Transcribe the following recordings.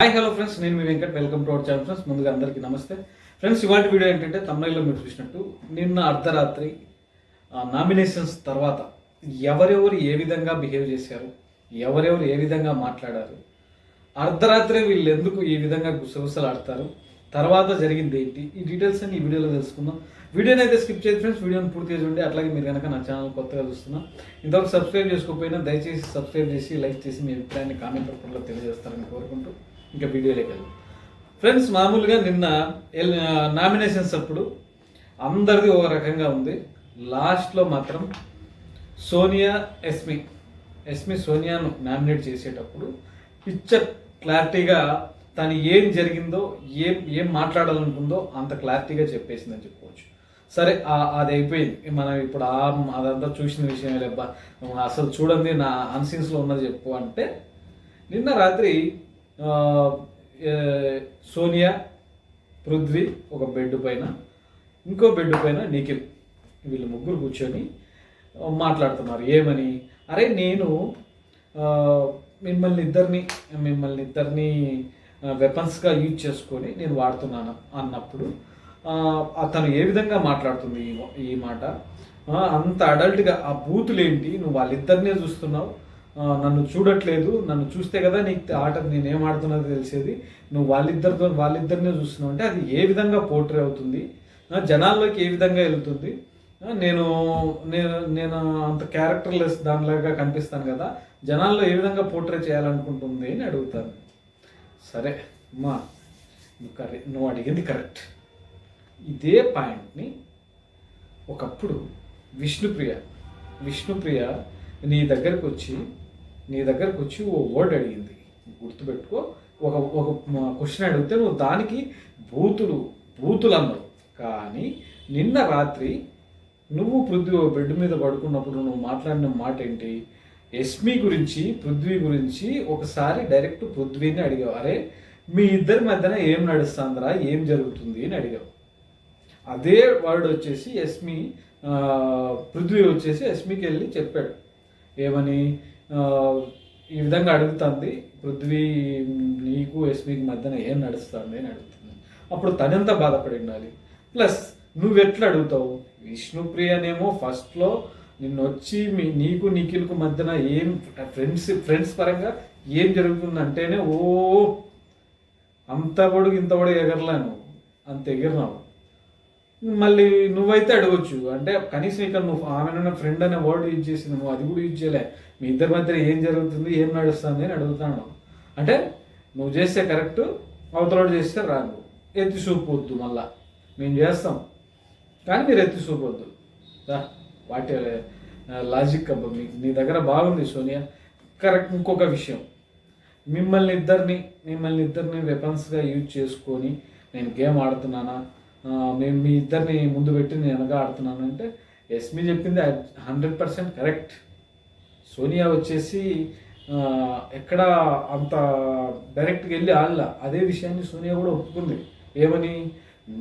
Hi hello friends నేను మీ Venkat. Welcome to our channel friends ముందుగా అందరికీ నమస్తే. ఫ్రెండ్స్ ఇవాటి వీడియో ఏంటంటే తమిళలో మీరు చూసినట్టు నిన్న అర్ధరాత్రి నామినేషన్స్ తర్వాత ఎవరెవరు ఏ విధంగా బిహేవ్ చేశారు ఎవరెవరు ఏ విధంగా మాట్లాడారు అర్ధరాత్రి వీళ్ళు ఎందుకు ఈ విధంగా గుసగుసలాడతారు తర్వాత జరిగింది ఏంటి ఈ డీటెయిల్స్ అన్ని ఈ వీడియోలో తెలుసుకుందాం. వీడియోని అయితే స్కిప్ చేసి ఫ్రెండ్స్ వీడియోని పూర్తిగా చూడండి. అట్లాగే మీరు కనుక నా ఛానల్ కొత్తగా చూస్తున్నా ఇంతవరకు సబ్స్క్రైబ్ చేసుకోకపోయినా దయచేసి సబ్స్క్రైబ్ చేసి లైక్ చేసి మీ అభిప్రాయాన్ని కామెంట్ రూపంలో తెలియజేస్తారని కోరుకుంటూ ఇంకా వీడియోలోకి వెళ్దాం ఫ్రెండ్స్ మామూలుగా నిన్న నామినేషన్స్ అప్పుడు అందరిది ఒక రకంగా ఉంది. లాస్ట్లో మాత్రం సోనియా ఎస్మి. ఎస్మి సోనియాను నామినేట్ చేసేటప్పుడు పిక్చర్ క్లారిటీగా తను ఏం జరిగిందో ఏం ఏం మాట్లాడాలనుకుందో అంత క్లారిటీగా చెప్పేసిందని చెప్పుకోవచ్చు. సరే అది అయిపోయింది. మనం ఇప్పుడు అదంతా చూసిన విషయం లేబ్బా అసలు చూడండి నా అన్సీన్స్లో ఉన్నది చెప్పు అంటే నిన్న రాత్రి సోనియా పృథ్వీ ఒక బెడ్ పైన ఇంకో బెడ్ పైన నిఖిల్. వీళ్ళు ముగ్గురు కూర్చొని మాట్లాడుతున్నారు. ఏమని? అరే నేను మిమ్మల్ని ఇద్దరిని మిమ్మల్ని ఇద్దరిని వెపన్స్గా యూజ్ చేసుకొని నేను వాడుతున్నాను అన్నప్పుడు అతను ఏ విధంగా మాట్లాడుతుంది ఈ- ఈ మాట? అంత అడల్ట్గా ఆ బూతులు ఏంటి? నువ్వు వాళ్ళిద్దరినే చూస్తున్నావు. నన్ను చూడట్లేదు నన్ను చూస్తే కదా నీకు ఆట నేను ఏం ఆడుతున్నదో తెలిసేది. నువ్వు వాళ్ళిద్దరితో వాళ్ళిద్దరినే చూస్తున్నావు అంటే అది ఏ విధంగా పోర్ట్రే అవుతుంది? జనాల్లోకి ఏ విధంగా వెళ్తుంది? నేను నేను నేను అంత క్యారెక్టర్లెస్ దానిలాగా కనిపిస్తాను కదా జనాల్లో ఏ విధంగా పోర్ట్రే చేయాలనుకుంటుంది అని అడుగుతాను. సరే అమ్మా నువ్వు కరెక్ట్ నువ్వు అడిగింది కరెక్ట్. ఇదే పాయింట్ని ఒకప్పుడు విష్ణుప్రియ విష్ణుప్రియ నీ దగ్గరకు వచ్చి నీ దగ్గరకు వచ్చి ఓ వర్డ్ అడిగింది. గుర్తుపెట్టుకో. ఒక ఒక క్వశ్చన్ అడిగితే నువ్వు దానికి బూతులు బూతులు అన్నావు కానీ నిన్న రాత్రి నువ్వు పృథ్వీ బెడ్ మీద పడుకున్నప్పుడు నువ్వు మాట్లాడిన మాట ఏంటి ఎస్మి గురించి పృథ్వీ గురించి ఒకసారి డైరెక్ట్ పృథ్వీని అడిగావు. అరే మీ ఇద్దరి మధ్యన ఏం నడుస్తుందిరా? ఏం జరుగుతుంది? అని అడిగావు. అదే వర్డ్ వచ్చేసి ఎస్మి పృథ్వీ వచ్చేసి ఎస్మికి వెళ్ళి చెప్పాడు. ఏమని ఈ విధంగా అడుగుతుంది పృథ్వీ నీకు ఎస్వికి మధ్యన ఏం నడుస్తుంది అని అడుగుతుంది. అప్పుడు తనెంత బాధపడి ఉండాలి ప్లస్ నువ్వెట్లా అడుగుతావు? విష్ణుప్రియనేమో ఫస్ట్లో నిన్ను వచ్చి మీ నీకు నిఖిల్కు మధ్యన ఏం ఫ్రెండ్స్ ఫ్రెండ్స్ పరంగా ఏం జరుగుతుందంటేనే ఓ అంత పొడుగు ఇంత పొడుగు ఎగరలా నువ్వు అంత ఎగిరినావు. మళ్ళీ నువ్వైతే అడగొచ్చు. అంటే కనీసం ఇక్కడ నువ్వు ఆమె ఫ్రెండ్ అనే వర్డ్ యూజ్ చేసింది నువ్వు అది కూడా యూజ్ చేయలే. మీ ఇద్దరి మధ్య ఏం జరుగుతుంది ఏం నడుస్తుంది అని అడుగుతాను. అంటే నువ్వు చేస్తే కరెక్ట్ అవతలోడు చేస్తే రాదు. ఎత్తి చూపొద్దు మళ్ళా. మేము చేస్తాం. కానీ మీరు ఎత్తి చూపొద్దు వాటి లాజిక్ అబ్బా మీ నీ దగ్గర బాగుంది సోనియా. కరెక్ట్ ఇంకొక విషయం. మిమ్మల్ని ఇద్దరిని మిమ్మల్ని ఇద్దరిని వెపన్స్గా యూజ్ చేసుకొని నేను గేమ్ ఆడుతున్నానా? మేము మీ ఇద్దరిని ముందు పెట్టి నేను వెనక ఆడుతున్నాను అంటే ఎస్మి చెప్పింది హండ్రెడ్ పర్సెంట్ కరెక్ట్ సోనియా వచ్చేసి ఎక్కడ అంత డైరెక్ట్గా వెళ్ళి ఆడలా. అదే విషయాన్ని సోనియా కూడా ఒప్పుకుంది. ఏమని?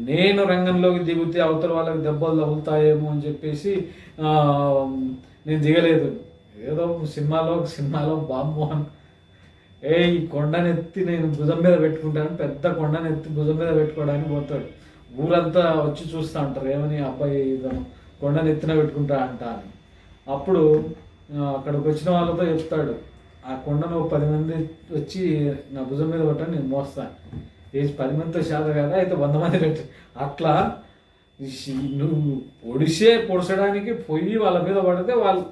నేను రంగంలోకి దిగితే అవతల వాళ్ళకి దెబ్బలు తగులుతాయేమో అని చెప్పేసి నేను దిగలేదు. ఏదో సినిమాలో సినిమాలో బామ్మోహన్. ఏ ఈ కొండనెత్తి నేను భుజం మీద పెట్టుకుంటాను పెద్ద కొండనెత్తి భుజం మీద పెట్టుకోవడానికి పోతాడు. ఊరంతా వచ్చి చూస్తూ ఉంటారు ఏమని అబ్బాయి ఇతను ఎత్తున పెట్టుకుంటా అంట అని. అప్పుడు అక్కడికి వచ్చిన వాళ్ళతో చెప్తాడు. ఆ కొండను ఒక పది మంది వచ్చి నా భుజం మీద పట్టని నేను మోస్తాను ఏజ్ పది మందితో శాత కదా? అయితే వంద మంది పెట్టి. అట్లా నువ్వు పొడిసే పొడిచడానికి పొయ్యి వాళ్ళ మీద పడితే వాళ్ళు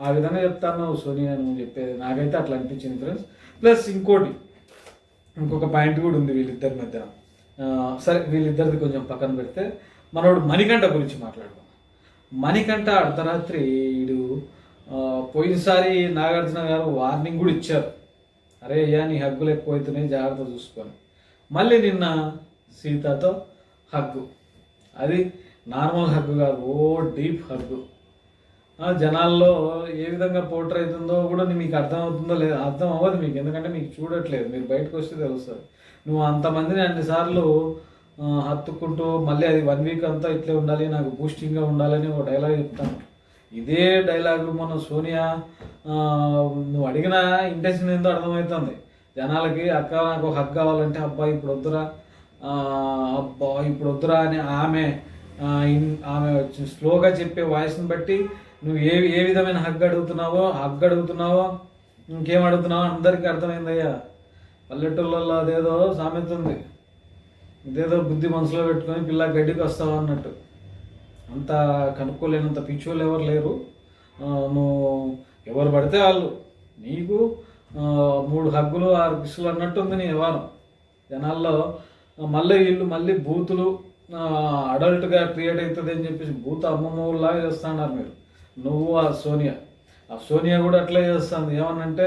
ఆ విధంగా చెప్తాను సోనియా నువ్వు చెప్పేది. నాకైతే అట్లా అనిపించింది ఫ్రెండ్స్ ప్లస్ ఇంకోటి ఇంకొక పాయింట్ కూడా ఉంది వీళ్ళిద్దరి మధ్య సరే వీళ్ళిద్దరిది కొంచెం పక్కన పెడితే మనోడు మణికంఠ గురించి మాట్లాడుకో మణికంఠ అర్ధరాత్రి వీడు పోయినసారి నాగార్జున గారు వార్నింగ్ కూడా ఇచ్చారు. అరే అయ్యా నీ హగ్గులు ఎక్కువైతున్నాయి జాగ్రత్త చూసుకొని. మళ్ళీ నిన్న సీతతో హగ్గు. అది నార్మల్ హగ్గు కాదు ఓ డీప్ హగ్గు. జనాల్లో ఏ విధంగా పోర్ట్రే అవుతుందో కూడా మీకు అర్థం అవుతుందో అర్థం అవ్వదు మీకు. ఎందుకంటే మీకు చూడట్లేదు. మీరు బయటకు వస్తే తెలుస్తుంది. నువ్వు అంతమందిని అన్నిసార్లు హత్తుకుంటూ మళ్ళీ అది వన్ వీక్ అంతా ఇట్లే ఉండాలి నాకు బూస్టింగ్గా ఉండాలని ఒక డైలాగ్ చెప్తాను. ఇదే డైలాగ్ మన సోనియా నువ్వు అడిగిన ఇంటెన్షన్ ఏందో అర్థమవుతుంది. జనాలకి అక్క నాకు హక్ కావాలంటే అబ్బా ఇప్పుడు వద్దురా. అబ్బా ఇప్పుడు వద్దురా అని ఆమె ఆమె స్లోగా చెప్పే వాయిస్ని బట్టి నువ్వు ఏ ఏ విధమైన హగ్ అడుగుతున్నావో హగ్ అడుగుతున్నావో ఇంకేం అడుగుతున్నావో అందరికీ అర్థమైందయ్యా. పల్లెటూళ్ళల్లో అదేదో సామెత ఉంది. ఇదేదో బుద్ధి మనసులో పెట్టుకొని పిల్ల గడ్డికి వస్తావు అన్నట్టు. అంత కనుక్కోలేనంత పిచ్చోళ్ళు ఎవరు లేరు. నువ్వు ఎవరు పడితే వాళ్ళు. నీకు మూడు హగ్గులు ఆరు పిసులు అన్నట్టుంది నీ వ్యవహారం. జనాల్లో మళ్ళీ వీళ్ళు మళ్ళీ బూతులు అడల్ట్గా క్రియేట్ అవుతుంది అని చెప్పేసి బూత్ అమ్మమ్మలాగా చేస్తున్నారు మీరు. నువ్వు ఆ సోనియా. ఆ సోనియా కూడా అట్లే చేస్తుంది. ఏమనంటే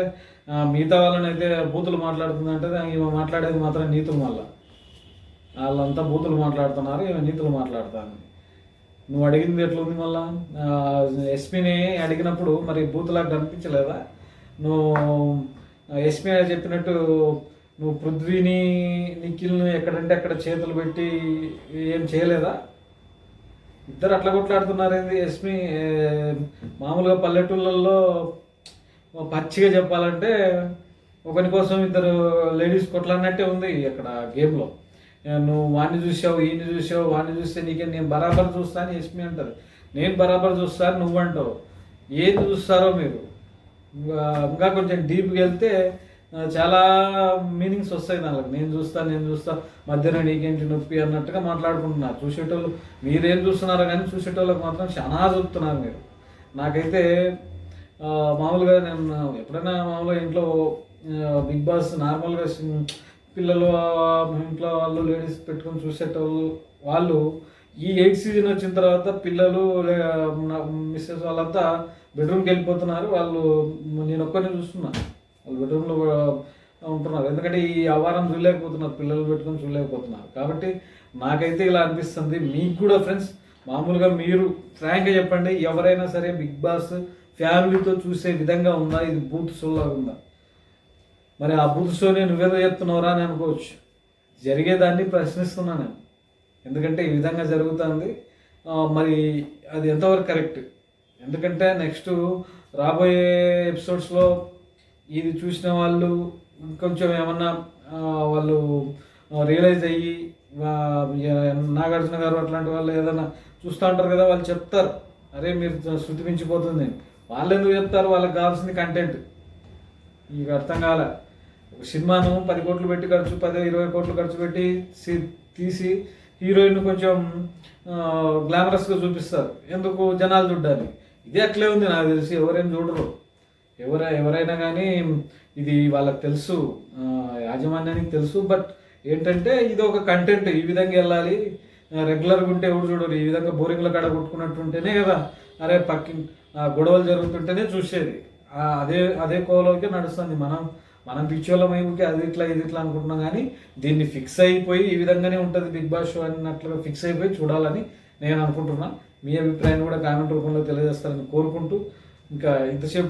మిగతా వాళ్ళని అయితే బూతులు మాట్లాడుతుందంటే ఈమె మాట్లాడేది మాత్రం నీతులు మళ్ళా వాళ్ళంతా బూతులు మాట్లాడుతున్నారు ఈమె నీతులు మాట్లాడతాను నువ్వు అడిగింది ఎట్లుంది మళ్ళా? ఎస్పీని అడిగినప్పుడు మరి బూతులాగా కనిపించలేదా? నువ్వు ఎస్పీ చెప్పినట్టు నువ్వు పృథ్వీని నిఖిల్ని ఎక్కడంటే అక్కడ చేతులు పెట్టి ఏం చేయలేదా? ఇద్దరు అట్లా కొట్లాడుతున్నారు ఏంది ఎస్పీ మామూలుగా పల్లెటూళ్ళల్లో పచ్చిగా చెప్పాలంటే ఒకరి కోసం ఇద్దరు లేడీస్ కొట్లాడినట్టే ఉంది అక్కడ గేమ్లో. నువ్వు వాడిని చూసావు ఈయన్ని చూసావు వాడిని చూస్తే నీకే నేను బరాబర్ చూస్తా అని ఎస్పీ అంటారు. నేను బరాబర్ చూస్తాను నువ్వు అంటావు. ఏది చూస్తారో మీరు. ఇంకా ఇంకా కొంచెం డీప్గా వెళ్తే చాలా మీనింగ్స్ వస్తాయి దానికి నేను చూస్తా నేను చూస్తా. మధ్యలో నీకేంటి నొప్పి అన్నట్టుగా మాట్లాడుకుంటున్నారు. చూసేటోళ్ళు మీరేం చూస్తున్నారు కానీ చూసేటోళ్ళకి మాత్రం చాలా చూపుతున్నారు మీరు. నాకైతే మామూలుగా నేను ఎప్పుడైనా మామూలుగా ఇంట్లో బిగ్ బాస్ నార్మల్గా పిల్లలు ఇంట్లో వాళ్ళు లేడీస్ పెట్టుకొని చూసేటోళ్ళు వాళ్ళు ఈ ఎయిట్ సీజన్ వచ్చిన తర్వాత పిల్లలు మిస్సెస్ వాళ్ళంతా బెడ్రూమ్కి వెళ్ళిపోతున్నారు. వాళ్ళు నేను ఒక్కరిని చూస్తున్నాను వాళ్ళు బెడ్రూమ్లో ఉంటున్నారు. ఎందుకంటే ఈ ఆవారం చూడలేకపోతున్నారు పిల్లలు పెట్టుకొని చూడలేకపోతున్నారు. కాబట్టి నాకైతే ఇలా అనిపిస్తుంది. మీకు కూడా ఫ్రెండ్స్ మామూలుగా మీరు ఫ్రాంక్గా చెప్పండి. ఎవరైనా సరే బిగ్ బాస్ ఫ్యామిలీతో చూసే విధంగా ఉందా? ఇది బూత్ షోలా ఉందా? మరి ఆ బూత్ షోని నువ్వేదో చెప్తున్నావురా అని అనుకోవచ్చు. జరిగేదాన్ని ప్రశ్నిస్తున్నాను నేను. ఎందుకంటే ఈ విధంగా జరుగుతుంది. మరి అది ఎంతవరకు కరెక్ట్ ఎందుకంటే నెక్స్ట్ రాబోయే ఎపిసోడ్స్లో ఇది చూసిన వాళ్ళు కొంచెం ఏమన్నా వాళ్ళు రియలైజ్ అయ్యి నాగార్జున గారు అట్లాంటి వాళ్ళు ఏదైనా చూస్తూ ఉంటారు కదా వాళ్ళు చెప్తారు. అరే మీరు శృతి మించిపోతుంది. వాళ్ళు ఎందుకు చెప్తారు? వాళ్ళకి కావాల్సింది కంటెంట్ మీకు అర్థం కాలే. ఒక సినిమాను పది కోట్లు పెట్టి ఖర్చు పది ఇరవై కోట్లు ఖర్చు పెట్టి తీసి హీరోయిన్ కొంచెం గ్లామరస్గా చూపిస్తారు. ఎందుకు? జనాలు చూడ్డానికి. ఇది అట్లే ఉంది నాకు తెలిసి. ఎవరేం చూడరు. ఎవర ఎవరైనా కానీ ఇది వాళ్ళకి తెలుసు యాజమాన్యానికి తెలుసు బట్ ఏంటంటే ఇది ఒక కంటెంట్ ఈ విధంగా వెళ్ళాలి. రెగ్యులర్గా ఉంటే ఎవరు చూడరు. ఈ విధంగా బోరింగ్లో కాడ కొట్టుకున్నట్టు ఉంటేనే కదా అరే పక్కి గొడవలు జరుగుతుంటేనే చూసేది. అదే అదే కోలోకి నడుస్తుంది. మనం మనం పిచ్చోళ్ళం అయిపోయి అది ఇట్లా ఇది ఇట్లా అనుకుంటున్నాం కానీ దీన్ని ఫిక్స్ అయిపోయి ఈ విధంగానే ఉంటుంది బిగ్ బాస్ షో అన్నట్లుగా ఫిక్స్ అయిపోయి చూడాలని నేను అనుకుంటున్నాను మీ అభిప్రాయాన్ని కూడా కామెంట్ రూపంలో తెలియజేస్తారని కోరుకుంటూ ఇంకా ఇంతసేపు